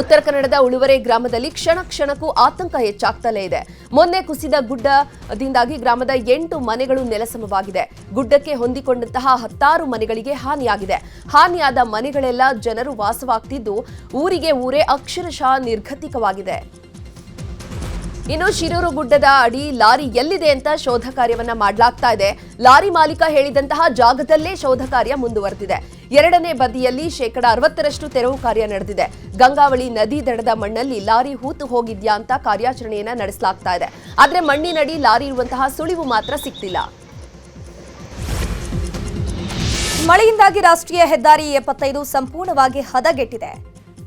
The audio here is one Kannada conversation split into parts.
ಉತ್ತರ ಕನ್ನಡದ ಉಳುವರೆ ಗ್ರಾಮದಲ್ಲಿ ಕ್ಷಣ ಕ್ಷಣಕ್ಕೂ ಆತಂಕ ಹೆಚ್ಚಾಗ್ತಲೇ ಇದೆ. ಮೊನ್ನೆ ಕುಸಿದ ಗುಡ್ಡದಿಂದಾಗಿ ಗ್ರಾಮದ ಎಂಟು ಮನೆಗಳು ನೆಲಸಮವಾಗಿದೆ. ಗುಡ್ಡಕ್ಕೆ ಹೊಂದಿಕೊಂಡಂತಹ ಹತ್ತಾರು ಮನೆಗಳಿಗೆ ಹಾನಿಯಾಗಿದೆ. ಹಾನಿಯಾದ ಮನೆಗಳೆಲ್ಲ ಜನರು ವಾಸವಾಗ್ತಿದ್ದು, ಊರಿಗೆ ಊರೇ ಅಕ್ಷರಶಃ ನಿರ್ಗತಿಕವಾಗಿದೆ ಇನ್ನು ಶಿರೂರು ಗುಡ್ಡದ ಅಡಿ ಲಾರಿ ಎಲ್ಲಿದೆ ಅಂತ ಶೋಧ ಕಾರ್ಯವನ್ನ ಮಾಡಲಾಗ್ತಾ ಇದೆ. ಲಾರಿ ಮಾಲೀಕ ಹೇಳಿದಂತಹ ಜಾಗದಲ್ಲೇ ಶೋಧ ಕಾರ್ಯ ಮುಂದುವರೆದಿದೆ. ಎರಡನೇ ಬದಿಯಲ್ಲಿ ಶೇಕಡ ಅರವತ್ತರಷ್ಟು ತೆರವು ಕಾರ್ಯ ನಡೆದಿದೆ. ಗಂಗಾವಳಿ ನದಿ ದಡದ ಮಣ್ಣಲ್ಲಿ ಲಾರಿ ಹೂತು ಹೋಗಿದ್ಯಾ ಅಂತ ಕಾರ್ಯಾಚರಣೆಯನ್ನ ನಡೆಸಲಾಗ್ತಾ ಇದೆ. ಆದರೆ ಮಣ್ಣಿನಡಿ ಲಾರಿ ಇರುವಂತಹ ಸುಳಿವು ಮಾತ್ರ ಸಿಕ್ತಿಲ್ಲ ಮಳೆಯಿಂದಾಗಿ ರಾಷ್ಟ್ರೀಯ ಹೆದ್ದಾರಿ ಎಪ್ಪತ್ತೈದು ಸಂಪೂರ್ಣವಾಗಿ ಹದಗೆಟ್ಟಿದೆ.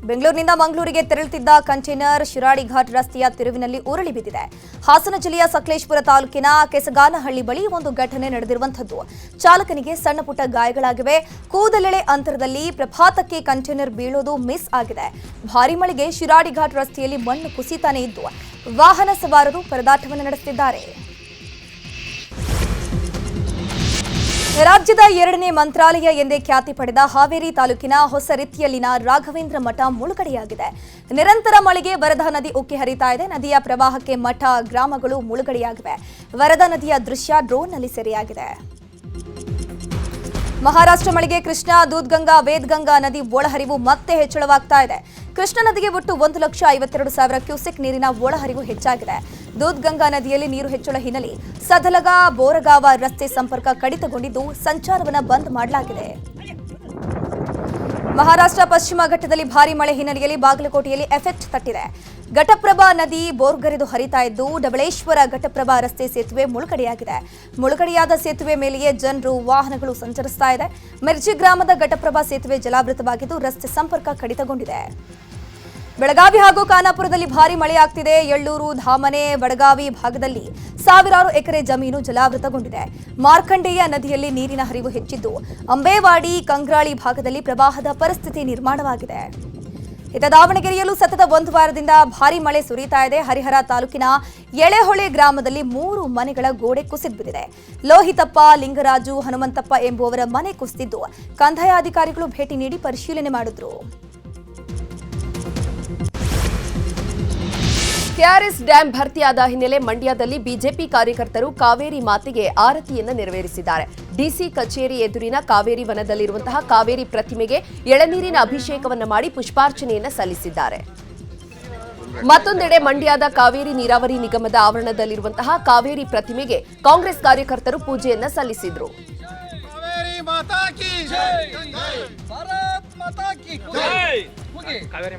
ಬೆಂಗಳೂರಿನಿಂದ ಮಂಗಳೂರಿಗೆ ತೆರಳುತ್ತಿದ್ದ ಕಂಟೈನರ್ ಶಿರಾಡಿ ಘಾಟ್ ರಸ್ತೆಯ ತಿರುವಿನಲ್ಲಿ ಉರುಳಿ ಬಿದ್ದಿದೆ. ಹಾಸನ ಜಿಲ್ಲೆಯ ಸಕಲೇಶಪುರ ತಾಲೂಕಿನ ಕೆಸಗಾನಹಳ್ಳಿ ಬಳಿ ಒಂದು ಘಟನೆ ನಡೆದಿರುವಂತದ್ದು ಚಾಲಕನಿಗೆ ಸಣ್ಣ ಪುಟ್ಟ ಗಾಯಗಳಾಗಿವೆ. ಕೂದಲೆಳೆ ಅಂತರದಲ್ಲಿ ಪ್ರಭಾತಕ್ಕೆ ಕಂಟೈನರ್ ಬೀಳೋದು ಮಿಸ್ ಆಗಿದೆ. ಭಾರಿ ಮಳೆಗೆ ಶಿರಾಡಿ ಘಾಟ್ ರಸ್ತೆಯಲ್ಲಿ ಮಣ್ಣು ಕುಸಿತಾನೆ ಇದ್ದು, ವಾಹನ ಸವಾರರು ಪರದಾಟವನ್ನು ನಡೆಸುತ್ತಿದ್ದಾರೆ. ರಾಜ್ಯದ ಎರಡನೇ ಮಂತ್ರಾಲಯ ಎಂದೇ ಖ್ಯಾತಿ ಪಡೆದ ಹಾವೇರಿ ತಾಲೂಕಿನ ಹೊಸ ರೀತಿಯಲ್ಲಿನ ರಾಘವೇಂದ್ರ ಮಠ ಮುಳುಗಡೆಯಾಗಿದೆ. ನಿರಂತರ ಮಳೆಗೆ ವರದಾ ನದಿ ಉಕ್ಕಿ ಹರಿತಾ ಇದೆ. ನದಿಯ ಪ್ರವಾಹಕ್ಕೆ ಮಠ, ಗ್ರಾಮಗಳು ಮುಳುಗಡೆಯಾಗಿವೆ. ವರದಾ ನದಿಯ ದೃಶ್ಯ ಡ್ರೋನ್ನಲ್ಲಿ ಸೆರೆಯಾಗಿದೆ. ಮಹಾರಾಷ್ಟ್ರ ಮಳೆಗೆ ಕೃಷ್ಣಾ, ದೂದ್ಗಂಗಾ, ವೇದ್ಗಂಗಾ ನದಿ ಒಳಹರಿವು ಮತ್ತೆ ಹೆಚ್ಚಳವಾಗ್ತಾ ಇದೆ. ಕೃಷ್ಣಾ ನದಿಗೆ ಒಟ್ಟು ಒಂದು ಲಕ್ಷ ಐವತ್ತೆರಡು ಸಾವಿರ ಕ್ಯೂಸೆಕ್ ನೀರಿನ ಒಳಹರಿವು ಹೆಚ್ಚಾಗಿದೆ. ದೂದ್ಗಂಗಾ ನದಿಯಲ್ಲಿ ನೀರು ಹೆಚ್ಚಳ ಹಿನ್ನೆಲೆ ಸದಲಗ ಬೋರಗಾವ ರಸ್ತೆ ಸಂಪರ್ಕ ಕಡಿತಗೊಂಡಿದ್ದು ಸಂಚಾರವನ್ನು ಬಂದ್ ಮಾಡಲಾಗಿದೆ. ಮಹಾರಾಷ್ಟ್ರ ಪಶ್ಚಿಮ ಘಟ್ಟದಲ್ಲಿ ಭಾರಿ ಮಳೆ ಹಿನ್ನೆಲೆಯಲ್ಲಿ ಬಾಗಲಕೋಟೆಯಲ್ಲಿ ಎಫೆಕ್ಟ್ ತಟ್ಟಿದೆ. ಘಟಪ್ರಭಾ ನದಿ ಬೋರ್ಗರೆದು ಹರಿತಾ ಇದ್ದು ಡಬಳೇಶ್ವರ ಘಟಪ್ರಭಾ ರಸ್ತೆ ಸೇತುವೆ ಮುಳುಗಡೆಯಾಗಿದೆ. ಮುಳುಗಡೆಯಾದ ಸೇತುವೆ ಮೇಲೆಯೇ ಜನರು ವಾಹನಗಳು ಸಂಚರಿಸ್ತಾ ಇದೆ. ಮಿರ್ಜಿ ಗ್ರಾಮದ ಘಟಪ್ರಭಾ ಸೇತುವೆ ಜಲಾವೃತವಾಗಿದ್ದು ರಸ್ತೆ ಸಂಪರ್ಕ ಕಡಿತಗೊಂಡಿದೆ. ಬೆಳಗಾವಿ ಹಾಗೂ ಖಾನಾಪುರದಲ್ಲಿ ಭಾರಿ ಮಳೆಯಾಗ್ತಿದೆ. ಎಳ್ಳೂರು, ಧಾಮನೆ, ಬಡಗಾವಿ ಭಾಗದಲ್ಲಿ ಸಾವಿರಾರು ಎಕರೆ ಜಮೀನು ಜಲಾವೃತಗೊಂಡಿದೆ. ಮಾರ್ಕಂಡೇಯ ನದಿಯಲ್ಲಿ ನೀರಿನ ಹರಿವು ಹೆಚ್ಚಿದ್ದು, ಅಂಬೇವಾಡಿ, ಕಂಗ್ರಾಳಿ ಭಾಗದಲ್ಲಿ ಪ್ರವಾಹದ ಪರಿಸ್ಥಿತಿ ನಿರ್ಮಾಣವಾಗಿದೆ. ಇತ ದಾವಣಗೆರೆಯಲ್ಲೂ ಸತತ ಒಂದು ವಾರದಿಂದ ಭಾರಿ ಮಳೆ ಸುರಿತಾ ಇದೆ. ಹರಿಹರ ತಾಲೂಕಿನ ಎಳೆಹೊಳೆ ಗ್ರಾಮದಲ್ಲಿ ಮೂರು ಮನೆಗಳ ಗೋಡೆ ಕುಸಿದು ಬಿದ್ದಿದೆ ಲೋಹಿತಪ್ಪ, ಲಿಂಗರಾಜು, ಹನುಮಂತಪ್ಪ ಎಂಬುವವರ ಮನೆ ಕುಸಿದಿದ್ದು ಕಂದಾಯ ಅಧಿಕಾರಿಗಳು ಭೇಟಿ ನೀಡಿ ಪರಿಶೀಲನೆ ಮಾಡಿದ್ರು. ಕೆಆರ್ಎಸ್ ಡ್ಯಾಂ ಭರ್ತಿಯಾದ ಹಿನ್ನೆಲೆ ಮಂಡ್ಯದಲ್ಲಿ ಬಿಜೆಪಿ ಕಾರ್ಯಕರ್ತರು ಕಾವೇರಿ ಮಾತೆಗೆ ಆರತಿಯನ್ನು ನೆರವೇರಿಸಿದ್ದಾರೆ. ಡಿಸಿ ಕಚೇರಿ ಎದುರಿನ ಕಾವೇರಿ ವನದಲ್ಲಿರುವಂತಹ ಕಾವೇರಿ ಪ್ರತಿಮೆಗೆ ಎಳನೀರಿನ ಅಭಿಷೇಕವನ್ನು ಮಾಡಿ ಪುಷ್ಪಾರ್ಚನೆಯನ್ನು ಸಲ್ಲಿಸಿದ್ದಾರೆ. ಮತ್ತೊಂದೆಡೆ ಮಂಡ್ಯದ ಕಾವೇರಿ ನೀರಾವರಿ ನಿಗಮದ ಆವರಣದಲ್ಲಿರುವಂತಹ ಕಾವೇರಿ ಪ್ರತಿಮೆಗೆ ಕಾಂಗ್ರೆಸ್ ಕಾರ್ಯಕರ್ತರು ಪೂಜೆಯನ್ನ ಸಲ್ಲಿಸಿದರು. ಕಾವೇರಿ